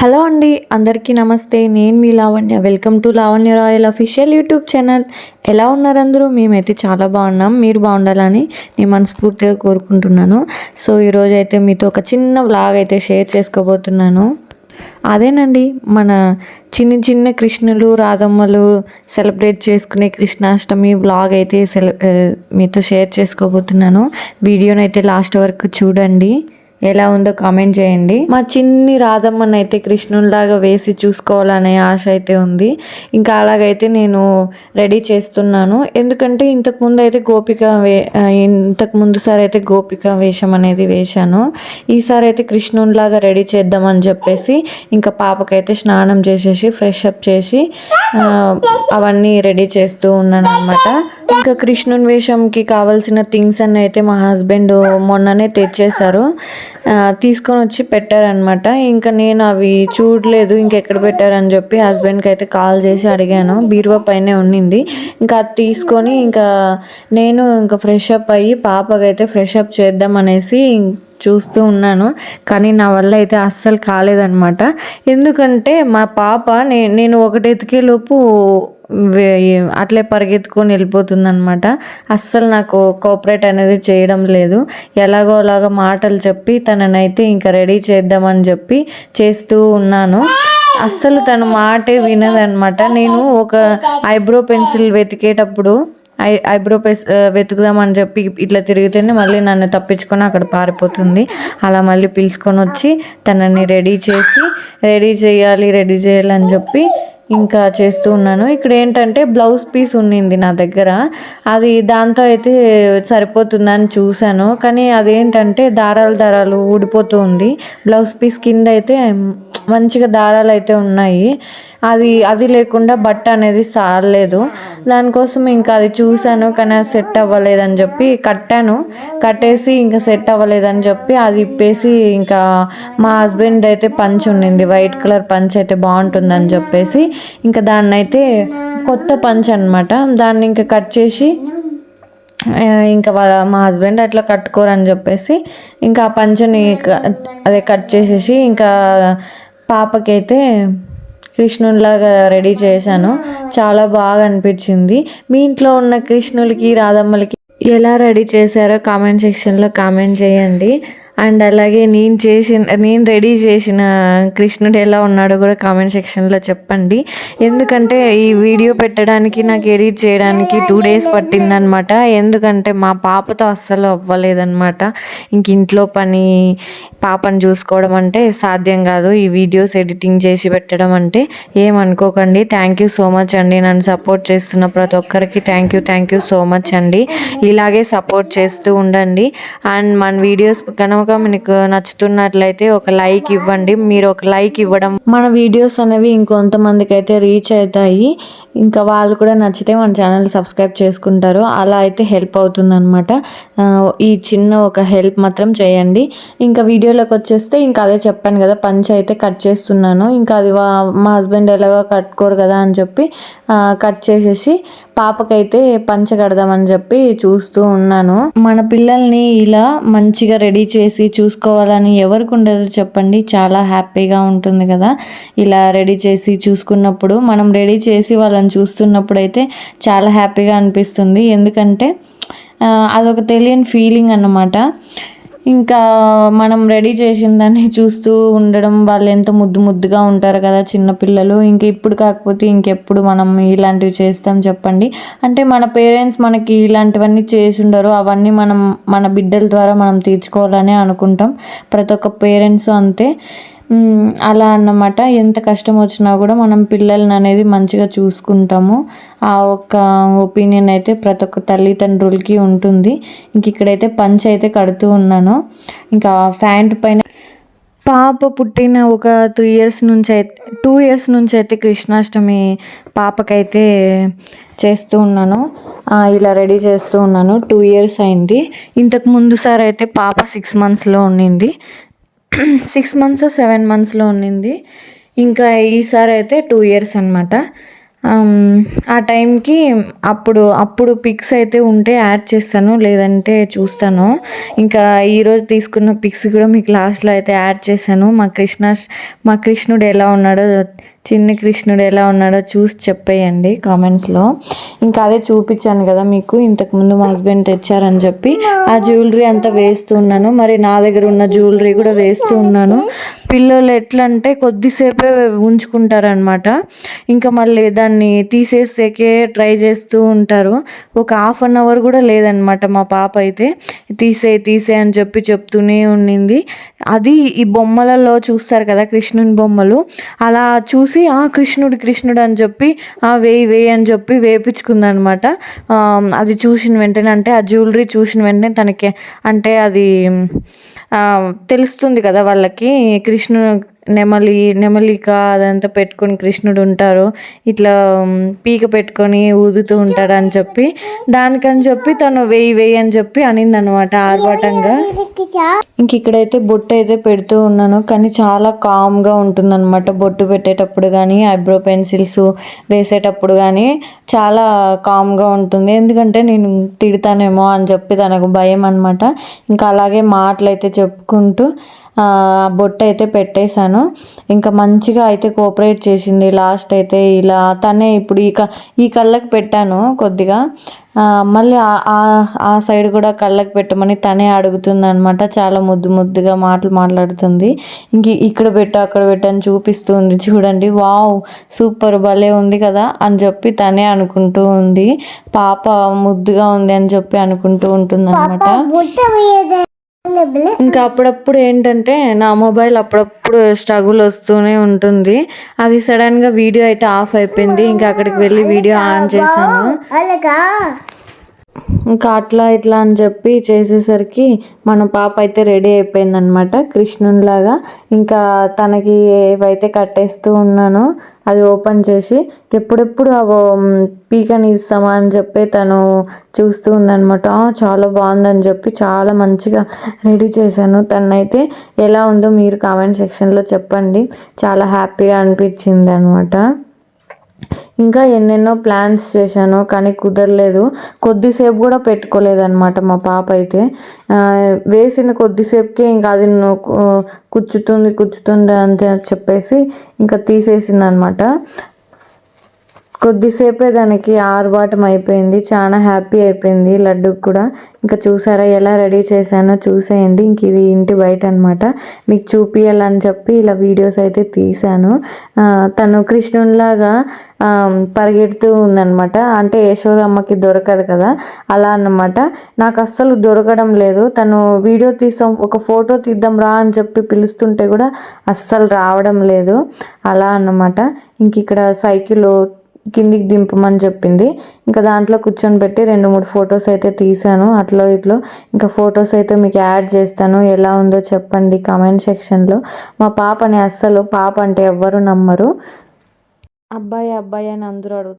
Hello అండి అందరికీ నమస్తే. నేను మీ Lavanya. Welcome to Lavanya Royal official YouTube channel. ఎలా ఉన్నారు అందరూ? మేమైతే చాలా బాగున్నాం. మీరు బాగుండాలని నేను మనస్ఫూర్తిగా కోరుకుంటున్నాను. సో ఈరోజు అయితే మీతో ఒక చిన్న వ్లాగ్ అయితే షేర్ చేసుకోబోతున్నాను. అదేనండి మన చిన్న చిన్న కృష్ణులు రాధమ్మలు సెలబ్రేట్ చేసుకునే కృష్ణాష్టమి వ్లాగ్ అయితే సెల మీతో షేర్ చేసుకోబోతున్నాను. వీడియోని అయితే లాస్ట్ వరకు చూడండి. ఎలా ఉందో కామెంట్ చేయండి. మా చిన్ని రాధమ్మని అయితే కృష్ణునిలాగా వేసి చూసుకోవాలనే ఆశ అయితే ఉంది. ఇంకా అలాగైతే నేను రెడీ చేస్తున్నాను. ఎందుకంటే ఇంతకు ముందు అయితే గోపిక వే ఇంతకుముందు ఇంతకు ముందు సారి అయితే గోపిక వేషం అనేది వేశాను. ఈసారి అయితే కృష్ణునిలాగా రెడీ చేద్దామని చెప్పేసి ఇంకా పాపకైతే స్నానం చేసేసి ఫ్రెష్ అప్ చేసి అవన్నీ రెడీ చేస్తూ ఉన్నాను అనమాట ఇంకా కృష్ణుని వేషంకి కావాల్సిన థింగ్స్ అన్నీ అయితే మా హస్బెండ్ మొన్ననే తెచ్చేశారు. తీసుకొని వచ్చి పెట్టారనమాట ఇంకా నేను అవి చూడలేదు ఇంకెక్కడ పెట్టారని చెప్పి హస్బెండ్కి అయితే కాల్ చేసి అడిగాను. బీరువా పైనే ఉండింది ఇంకా అది తీసుకొని ఇంకా నేను ఇంకా ఫ్రెష్ అప్ అయ్యి పాపకైతే ఫ్రెష్ అప్ చేద్దాం అనేసి చూస్తూ ఉన్నాను. కానీ నా వల్ల అయితే అస్సలు కాలేదన్నమాట. ఎందుకంటే మా పాప నే నేను ఒకటి ఎతికేలోపు వే- అట్లే పరిగెత్తుకొని వెళ్ళిపోతుందనమాట అస్సలు నాకు కోఆపరేట్ అనేది చేయడం లేదు. ఎలాగో అలాగ మాటలు చెప్పి తననైతే ఇంకా రెడీ చేద్దామని చెప్పి చేస్తూ ఉన్నాను. అస్సలు తన మాటే వినదనమాట నేను ఒక ఐబ్రో పెన్సిల్ వెతికేటప్పుడు ఐ ఐబ్రో పెస్ వెతుకుదామని చెప్పి ఇట్లా తిరిగితేనే మళ్ళీ నన్ను తప్పించుకొని అక్కడ పారిపోతుంది. అలా మళ్ళీ పిలుచుకొని వచ్చి తనని రెడీ చేసి రెడీ చేయాలి రెడీ చేయాలి అని చెప్పి ఇంకా చేస్తూ ఉన్నాను. ఇక్కడ ఏంటంటే బ్లౌజ్ పీస్ ఉన్నింది నా దగ్గర. అది దాంతో అయితే సరిపోతుందని చూశాను. కానీ అదేంటంటే దారాలు దారాలు ఊడిపోతూ ఉంది. బ్లౌజ్ పీస్ కింద అయితే మంచిగా దారాలు అయితే ఉన్నాయి. అది అది లేకుండా బట్ట అనేది సారలేదు దానికోసం ఇంకా అది చూశాను కానీ అది సెట్ అవ్వలేదని చెప్పి కట్టాను. కట్టేసి ఇంకా సెట్ అవ్వలేదని చెప్పి అది ఇప్పేసి ఇంకా మా హస్బెండ్ అయితే పంచ్ ఉండింది వైట్ కలర్ పంచ్ అయితే బాగుంటుందని చెప్పేసి ఇంకా దాన్ని అయితే కొత్త పంచ్ అనమాట దాన్ని ఇంకా కట్ చేసి ఇంకా వాళ్ళ మా హస్బెండ్ అట్లా కట్టుకోరని చెప్పేసి ఇంకా ఆ పంచని అదే కట్ చేసేసి ఇంకా పాపకైతే కృష్ణునిలాగా రెడీ చేశాను. చాలా బాగా అనిపించింది. మీ ఇంట్లో ఉన్న కృష్ణులకి రాధమ్మలకి ఎలా రెడీ చేశారో కామెంట్ సెక్షన్లో కామెంట్ చేయండి. అండ్ అలాగే నేను చేసిన నేను రెడీ చేసిన కృష్ణుడు ఎలా ఉన్నాడో కూడా కామెంట్ సెక్షన్లో చెప్పండి. ఎందుకంటే ఈ వీడియో పెట్టడానికి నాకు ఎడిట్ చేయడానికి టూ డేస్ పట్టిందనమాట. ఎందుకంటే మా పాపతో అస్సలు అవ్వలేదన్నమాట ఇంక ఇంట్లో పని పాపను చూసుకోవడం అంటే సాధ్యం కాదు. ఈ వీడియోస్ ఎడిటింగ్ చేసి పెట్టడం అంటే ఏమనుకోకండి థ్యాంక్ యూ సో మచ్ అండి. నన్ను సపోర్ట్ చేస్తున్న ప్రతి ఒక్కరికి thank you thank you so much అండి. ఇలాగే సపోర్ట్ చేస్తూ ఉండండి. అండ్ మన వీడియోస్ కనుక మీకు నచ్చుతున్నట్లయితే ఒక లైక్ ఇవ్వండి. మీరు ఒక లైక్ ఇవ్వడం మన వీడియోస్ అనేవి ఇంకొంతమందికి అయితే రీచ్ అవుతాయి. ఇంకా వాళ్ళు కూడా నచ్చితే మన ఛానల్ సబ్స్క్రైబ్ చేసుకుంటారు. అలా అయితే హెల్ప్ అవుతుంది అనమాట ఈ చిన్న ఒక హెల్ప్ మాత్రం చేయండి. ఇంకా వీడియోలోకి వచ్చేస్తే ఇంకా అదే చెప్పాను కదా పంచ అయితే కట్ చేస్తున్నాను. ఇంకా అది వా- మా హస్బెండ్ ఎలాగో కట్టుకోరు కదా అని చెప్పి కట్ చేసేసి పాపకైతే పంచ కడదామని చెప్పి చూస్తూ ఉన్నాను. మన పిల్లల్ని ఇలా మంచిగా రెడీ చేసి చూసుకోవాలని ఎవరికి ఉండదు చెప్పండి. చాలా హ్యాపీగా ఉంటుంది కదా. ఇలా రెడీ చేసి చూసుకున్నప్పుడు మనం రెడీ చేసి వాళ్ళని చూస్తున్నప్పుడు అయితే చాలా హ్యాపీగా అనిపిస్తుంది. ఎందుకంటే అదొక తెలియని ఫీలింగ్ అన్నమాట. ఇంకా మనం రెడీ చేసిన దాన్ని చూస్తూ ఉండడం వాళ్ళు ఎంత ముద్దు ముద్దుగా ఉంటారు కదా చిన్నపిల్లలు ఇంక ఇప్పుడు కాకపోతే ఇంకెప్పుడు మనం ఇలాంటివి చేస్తాం చెప్పండి. అంటే మన పేరెంట్స్ మనకి ఇలాంటివన్నీ చేసి ఉండరు అవన్నీ మనం మన బిడ్డల ద్వారా మనం తీర్చుకోవాలని అనుకుంటాం. ప్రతి ఒక్క పేరెంట్స్ అంతే. అలా అన్నమాట. ఎంత కష్టం వచ్చినా కూడా మనం పిల్లల్ని అనేది మంచిగా చూసుకుంటాము. ఆ ఒక్క ఒపీనియన్ అయితే ప్రతి ఒక్క తల్లిదండ్రులకి ఉంటుంది. ఇంక ఇక్కడైతే పంచ్ అయితే కడుతూ ఉన్నాను. ఇంకా ప్యాంట్ పైన పాప పుట్టిన ఒక త్రీ ఇయర్స్ నుంచి అయితే టూ ఇయర్స్ నుంచి అయితే కృష్ణాష్టమి పాపకైతే చేస్తూ ఉన్నాను. ఇలా రెడీ చేస్తూ ఉన్నాను. టూ ఇయర్స్ అయింది. ఇంతకు ముందు సార్ అయితే పాప సిక్స్ మంత్స్లో ఉండింది. సిక్స్ మంత్స్ సెవెన్ మంత్స్లో ఉండింది ఇంకా ఈసారి అయితే టూ ఇయర్స్ అనమాట ఆ టైంకి అప్పుడు అప్పుడు పిక్స్ అయితే ఉంటే యాడ్ చేస్తాను లేదంటే చూస్తాను. ఇంకా ఈరోజు తీసుకున్న పిక్స్ కూడా మీకు లాస్ట్లో అయితే యాడ్ చేశాను. మా కృష్ణ మా కృష్ణుడు ఎలా ఉన్నాడో చిన్ని కృష్ణుడు ఎలా ఉన్నాడో చూసి చెప్పేయండి కామెంట్స్లో. ఇంకా అదే చూపించాను కదా మీకు ఇంతకుముందు మా హస్బెండ్ తెచ్చారని చెప్పి. ఆ జ్యువెలరీ అంతా వేస్తూ ఉన్నాను. మరి నా దగ్గర ఉన్న జ్యువెలరీ కూడా వేస్తూ ఉన్నాను. పిల్లలు ఎట్లా అంటే కొద్దిసేపే ఉంచుకుంటారనమాట ఇంకా మళ్ళీ దాన్ని తీసేసేకే ట్రై చేస్తూ ఉంటారు. ఒక హాఫ్ అన్ అవర్ కూడా లేదనమాట మా పాప అయితే. తీసే తీసే అని చెప్పి చెప్తూనే ఉండింది. అది ఈ బొమ్మలలో చూస్తారు కదా కృష్ణుని బొమ్మలు. అలా చూసి ఆ కృష్ణుడు కృష్ణుడు అని చెప్పి ఆ వేయి వేయి అని చెప్పి వేపించుకుందనమాట. అది చూసిన వెంటనే అంటే ఆ జ్యువెలరీ చూసిన వెంటనే తనకి అంటే అది తెలుస్తుంది కదా వాళ్ళకి కృష్ణుడు నెమలి నెమలిక అదంతా పెట్టుకొని కృష్ణుడు ఉంటారు. ఇట్లా పీక పెట్టుకొని ఊదుతూ ఉంటాడు అని చెప్పి దానికని చెప్పి తను వెయ్యి వేయి అని చెప్పి అనిందనమాట ఆర్భాటంగా. ఇంక ఇక్కడైతే బొట్టు అయితే పెడుతూ ఉన్నాను కానీ చాలా కామ్గా ఉంటుందన్నమాట బొట్టు పెట్టేటప్పుడు కానీ ఐబ్రో పెన్సిల్స్ వేసేటప్పుడు కానీ చాలా కామ్గా ఉంటుంది. ఎందుకంటే నేను తిడతానేమో అని చెప్పి తనకు భయం అనమాట ఇంకా అలాగే మాటలు అయితే చెప్పుకుంటూ బొట్టు అయితే పెట్టేశాను. ఇంకా మంచిగా అయితే కోఆపరేట్ చేసింది. లాస్ట్ అయితే ఇలా తనే ఇప్పుడు ఈ క ఈ కళ్ళకి పెట్టాను కొద్దిగా. మళ్ళీ ఆ- ఆ- ఆ సైడ్ కూడా కళ్ళకి పెట్టమని తనే అడుగుతుంది అనమాట చాలా ముద్దు ముద్దుగా మాటలు మాట్లాడుతుంది. ఇంక ఇక్కడ పెట్టు అక్కడ పెట్టు అని చూపిస్తుంది. చూడండి వావ్ సూపర్ భలే ఉంది కదా అని చెప్పి తనే అనుకుంటూ ఉంది. పాప ముద్దుగా ఉంది అని చెప్పి అనుకుంటూ ఉంటుంది అనమాట ఇంకా అప్పుడప్పుడు ఏంటంటే నా మొబైల్ అప్పుడప్పుడు స్ట్రగుల్ వస్తూనే ఉంటుంది. అది సడన్గా వీడియో అయితే ఆఫ్ అయిపోయింది. ఇంకా అక్కడికి వెళ్ళి వీడియో ఆన్ చేశాను. ఇంకా అట్లా ఇట్లా అని చెప్పి చేసేసరికి మన పాప అయితే రెడీ అయిపోయిందనమాట కృష్ణునిలాగా. ఇంకా తనకి ఏవైతే కట్టేస్తూ ఉన్నానో అది ఓపెన్ చేసి ఎప్పుడెప్పుడు ఆ పీకని ఇస్తామా అని చెప్పి తను చూస్తూ ఉందనమాట చాలా బాగుందని చెప్పి చాలా మంచిగా రెడీ చేశాను. తనైతే ఎలా ఉందో మీరు కామెంట్ సెక్షన్లో చెప్పండి. చాలా హ్యాపీగా అనిపించింది అనమాట ఇంకా ఎన్నెన్నో ప్లాన్స్ చేశాను కానీ కుదరలేదు. కొద్దిసేపు కూడా పెట్టుకోలేదు అనమాట మా పాప అయితే. వేసిన కొద్దిసేపుకే ఇంకా అది ను- కుచ్చుతుంది కుచ్చుతుంది అని చెప్పేసి ఇంకా తీసేసింది అనమాట కొద్దిసేపే దానికి ఆర్భాటం అయిపోయింది చాలా హ్యాపీ అయిపోయింది. లడ్డు కూడా. ఇంకా చూసారా ఎలా రెడీ చేశానో చూసేయండి. ఇంక ఇది ఇంటి బయట అనమాట మీకు చూపియాలని చెప్పి ఇలా వీడియోస్ అయితే తీశాను. తను కృష్ణునిలాగా పరిగెడుతూ ఉందన్నమాట. అంటే యశోదమ్మకి దొరకదు కదా. అలా అన్నమాట. నాకు అస్సలు దొరకడం లేదు. తను వీడియో తీసాం ఒక ఫోటో తీద్దాం రా అని చెప్పి పిలుస్తుంటే కూడా అస్సలు రావడం లేదు. అలా అన్నమాట. ఇంక ఇక్కడ సైకిల్ కిందికి దింపమని చెప్పింది. ఇంకా దాంట్లో కూర్చొని పెట్టి రెండు మూడు ఫొటోస్ అయితే తీసాను అట్లో ఇట్లో ఇంకా ఫొటోస్ అయితే మీకు యాడ్ చేస్తాను. ఎలా ఉందో చెప్పండి కామెంట్ సెక్షన్లో. మా పాపని అస్సలు పాప అంటే ఎవ్వరు నమ్మరు. అబ్బాయి అబ్బాయి అని అందరూ అడుగుతారు